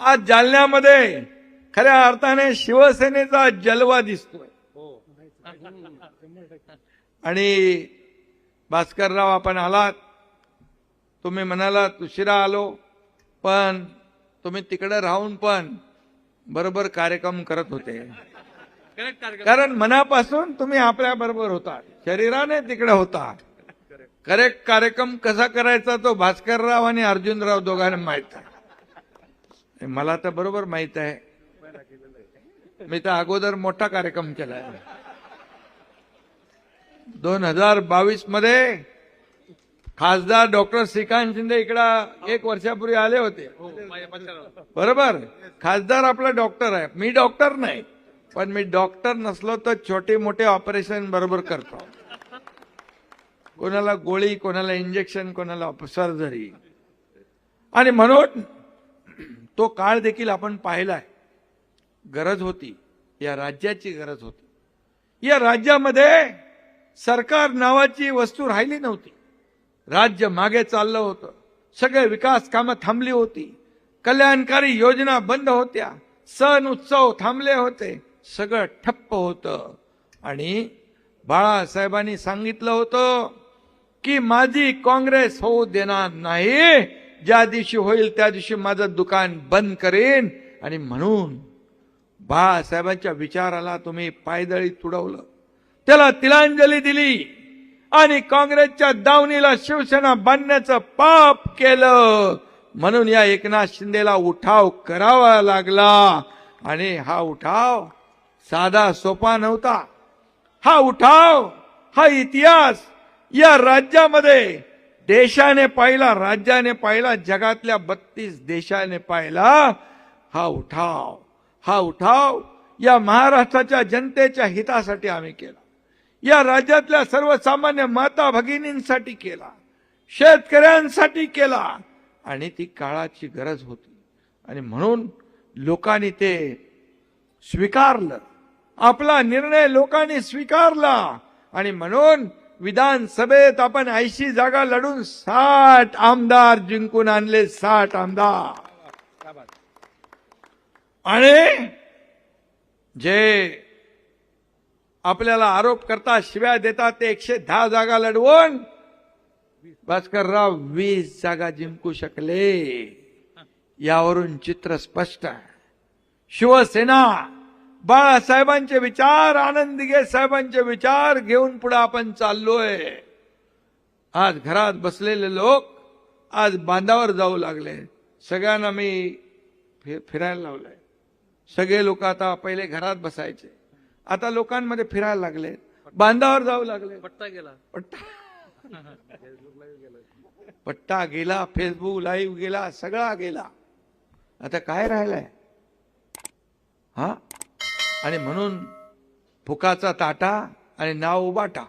आज जालन्यामध्ये खऱ्या अर्थाने शिवसेनेचा जलवा दिसतोय. आणि भास्करराव आपण आलात. तुम्ही म्हणालात उशिरा आलो पण तुम्ही तिकडे राहून पण बरोबर कार्यक्रम करत होते. कारण मनापासून तुम्ही आपल्या बरोबर होता. शरीराने तिकडे होता. करेक्ट कार्यक्रम कसा करायचा तो भास्करराव आणि अर्जुनराव दोघांना माहीत आहे. मला तर बरोबर माहीत आहे. मी तर अगोदर मोठा कार्यक्रम केलाय दोन हजार बावीसमध्ये खासदार डॉक्टर श्रीकांत शिंदे इकडं एक वर्षापूर्वी आले होते. बरोबर? खासदार आपला डॉक्टर आहे. मी डॉक्टर नाही. पण मी डॉक्टर नसलो तर छोटे मोठे ऑपरेशन बरोबर करतो. कोणाला गोळी कोणाला इंजेक्शन कोणाला सर्जरी. आणि म्हणून तो काळ देखील आपण पाहिलाय. गरज होती. या राज्याची गरज होती. या राज्यामध्ये सरकार नावाची वस्तू राहिली नव्हती. राज्य मागे चाललं होतं. सगळे विकास कामं थांबली होती. कल्याणकारी योजना बंद होत्या. सण उत्सव थांबले होते. सगळं ठप्प होतं. आणि बाळासाहेबांनी सांगितलं होतं की माझी काँग्रेस होऊ देणार नाही. ज्या दिवशी होईल त्या दिवशी माझं दुकान बंद करेन. आणि म्हणून बाळासाहेबांच्या विचाराला तुम्ही पायदळी तुडवलं. त्याला तिलांजली दिली. आणि काँग्रेसच्या दावणीला शिवसेना बांधण्याचं पाप केलं. म्हणून या एकनाथ शिंदेला उठाव करावा लागला. आणि हा उठाव साधा सोपा नव्हता. हा उठाव हा इतिहास या राज्यामध्ये देशाने पाहिला राज्याने पाहिला जगातल्या बत्तीस देशाने पाहिला हा उठाव हा उठाव या महाराष्ट्राच्या जनतेच्या हितासाठी आम्ही केला. या राज्यातल्या सर्वसामान्य माता भगिनींसाठी केला शेतकऱ्यांसाठी केला आणि ती काळाची गरज होती. आणि म्हणून लोकांनी ते स्वीकारलं. आपला निर्णय लोकांनी स्वीकारला. आणि म्हणून विधानसभेत आपण ऐंशी जागा लढून साठ आमदार जिंकून आणले साठ आमदार. आणि जे आपल्याला आरोप करता शिव्या देतात ते एकशे दहा जागा लढवून भास्करराव वीस जागा जिंकू शकले. यावरून चित्र स्पष्ट आहे. शिवसेना बाळासाहेबांचे विचार आनंद दिगे साहेबांचे विचार घेऊन पुढे आपण चाललोय. आज घरात बसलेले लोक आज बांधावर जाऊ लागले. सगळ्यांना मी फि- फिरायला लावलंय. सगळे लोक आता पहिले घरात बसायचे. आता लोकांमध्ये फिरायला लागले. बांधावर जाऊ लागले. पट्टा गेला. पट्टा. पट्टा गेला फेसबुक लाईव्ह गेला सगळा गेला. आता काय राहिलाय? हा? आणि म्हणून फुकाचा ताटा आणि नाव उबाटा.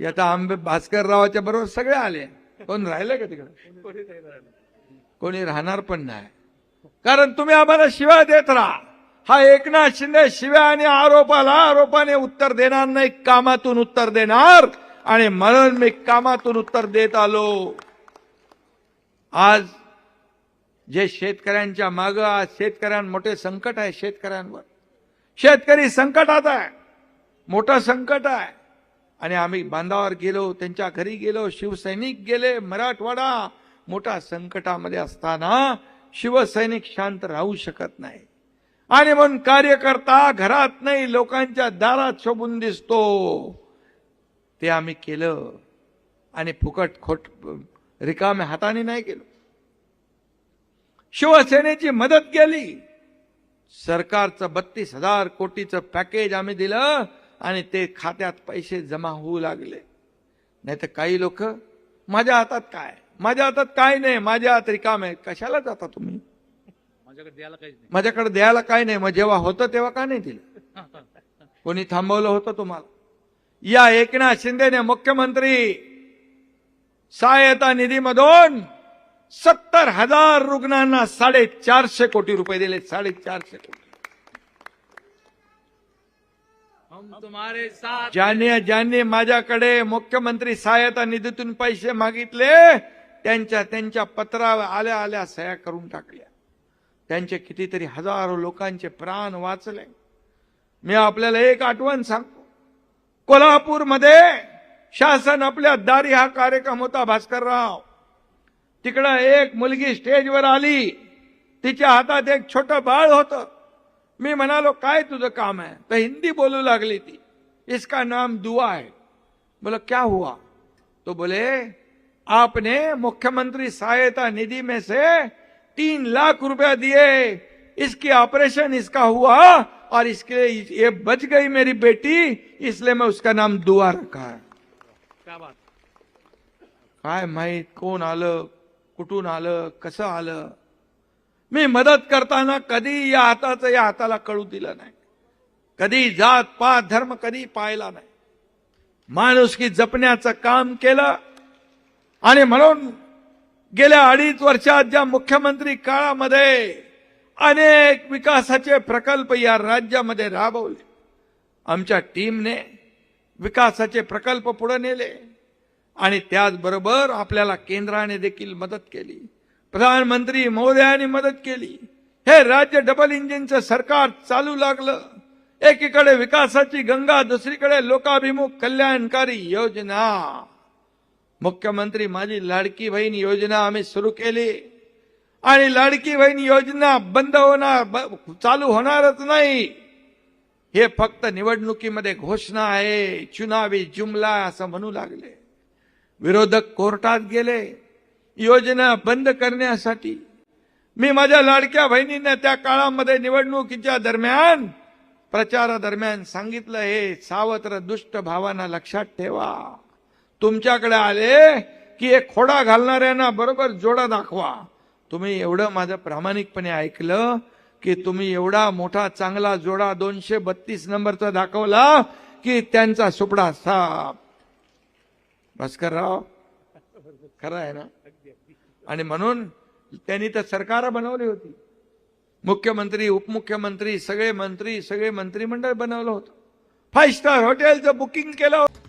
हे आता आंबे भास्कररावाच्या बरोबर सगळे आले. कोण राहिले का तिकडे? कोणी राहणार पण नाही. कारण तुम्ही आम्हाला शिव्या देत राहा. हा एकनाथ शिंदे शिव्या आणि आरोपाला आरोपाने उत्तर देणार नाही कामातून उत्तर देणार. आणि म्हणून मी कामातून उत्तर देत आलो. आज जे शेतकऱ्यांच्या माग आज शेतकऱ्यां मोठे संकट आहे शेतकऱ्यांवर. शेतकरी संकटात आहे. मोठं संकट आहे. आणि आम्ही बांधावर गेलो त्यांच्या घरी गेलो शिवसैनिक गेले मराठवाडा मोठा संकटामध्ये असताना शिवसैनिक शांत राहू शकत नाही. आणि म्हणून कार्यकर्ता घरात नाही लोकांच्या दारात शोभून दिसतो. ते आम्ही केलं. आणि फुकट खोट रिकाम्या हाताने नाही केलं. शिवसेनेची मदत केली. सरकारचं बत्तीस हजार कोटीचं पॅकेज आम्ही दिलं आणि ते खात्यात पैसे जमा होऊ लागले. नाही तर काही लोक माझ्या हातात काय? माझ्या हातात काय नाही. माझ्या हात रिकाम आहे. कशाला जाता तुम्ही? माझ्याकडे द्यायला काहीच माझ्याकडे द्यायला काय नाही. मग जेव्हा होतं तेव्हा का नाही दिलं? कोणी थांबवलं होतं तुम्हाला? या एकनाथ शिंदेने मुख्यमंत्री सहायता निधीमधून सत्तर हजार रुग्णांना साडेचारशे कोटी रुपये दिले. साडेचारशे कोटी. हम तुम्हारे साथ ज्यांनी ज्यांनी माझ्याकडे मुख्यमंत्री सहायता निधीतून पैसे मागितले त्यांच्या त्यांच्या पत्रावर आल्या आल्या सह्या करून टाकल्या. त्यांचे कितीतरी हजारो लोकांचे प्राण वाचले. मी आपल्याला एक आठवण सांगतो. कोल्हापूरमध्ये शासन आपल्या दारी हा कार्यक्रम होता भास्करराव. तिकडं एक मुलगी स्टेजवर आली. तिच्या हातात एक छोटं बाळ होतं. मी म्हणालो काय तुझं काम है तो हिंदी बोलू लागली थी इसका नाम दुआ है. बोला क्या हुआ? तो बोले आपने मुख्यमंत्री सहायता निधि में से तीन लाख रुपया दिए। इसकी ऑपरेशन इसका हुआ और इसके लिए ये बच गई मेरी बेटी इसलिए मैं उसका नाम दुआ रखा है. क्या बात। काय माहित कोण आलं? कुठून आलं कसं आलं? मी मदत करताना कधी या हाताचं या हाताला कळू दिलं नाही. कधी जात पात धर्म कधी पाहिला नाही. माणुसकी जपण्याचं काम केलं आणि म्हणून गेल्या अडीच वर्षात ज्या मुख्यमंत्री काळामध्ये अनेक विकासाचे प्रकल्प या राज्यामध्ये राबवले आमच्या टीमने विकासाचे प्रकल्प पुढे नेले आणि त्याचबरोबर आपल्याला केंद्राने देखील मदत केली. प्रधानमंत्री महोदयाने मदत केली. हे राज्य डबल इंजिनचं सरकार चालू लागलं. एकीकडे विकासाची गंगा दुसरीकडे लोकाभिमुख कल्याणकारी योजना. मुख्यमंत्री माझी लाडकी बहीण योजना आम्ही सुरू केली. आणि लाडकी बहीण योजना बंद होणार ब- चालू होणारच नाही. हे फक्त निवडणुकीमध्ये घोषणा आहे. चुनावी जुमला असं म्हणू लागले. विरोधक कोर्टात गेले. योजना बंद करण्यासाठी मी माझ्या लाडक्या बहिणींना त्या काळामध्ये निवडणुकीच्या दरम्यान प्रचारादरम्यान सांगितलं हे सावत्र दुष्ट भावांना लक्षात ठेवा. तुमच्याकडे आले की एक खोडा घालणाऱ्यांना बरोबर जोडा दाखवा. तुम्ही एवढं माझं प्रामाणिकपणे ऐकलं की तुम्ही एवढा मोठा चांगला जोडा दोनशे बत्तीस नंबरचा दाखवला की त्यांचा सुपडा साप भास्करराव खरं आहे ना? आणि म्हणून त्यांनी तर सरकार बनवली होती. मुख्यमंत्री उपमुख्यमंत्री सगळे मंत्री सगळे मंत्रिमंडळ बनवलं होतं. फाईव्ह स्टार हॉटेलचं बुकिंग केलं होतं.